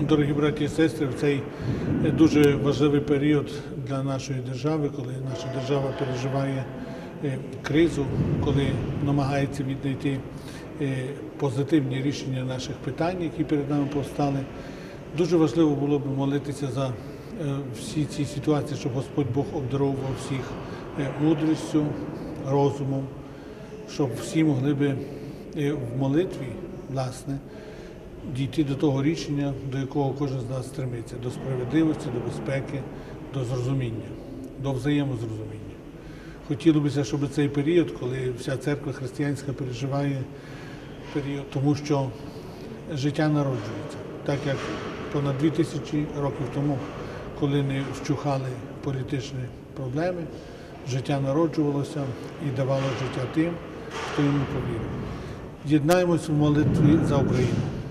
Дорогі браті і сестри, в цей е, дуже важливий період для нашої держави, коли наша держава переживає е, кризу, коли намагається віднайти е, позитивні рішення наших питань, які перед нами постали. Дуже важливо було б молитися за всі ці ситуації, щоб Господь Бог обдаровував всіх мудрістю, розумом, щоб всі могли би в молитві, власне, дійти до того рішення, до якого кожен з нас стремиться, до справедливості, до безпеки, до зрозуміння, до взаємозрозуміння. Хотілося б, щоб цей період, коли вся церква християнська переживає період, тому що життя народжується, так як понад дві тисячі років тому, коли не вщухали політичні проблеми, життя народжувалося і давало життя тим, хто йому повірив. Єднаємось в молитві за Україну.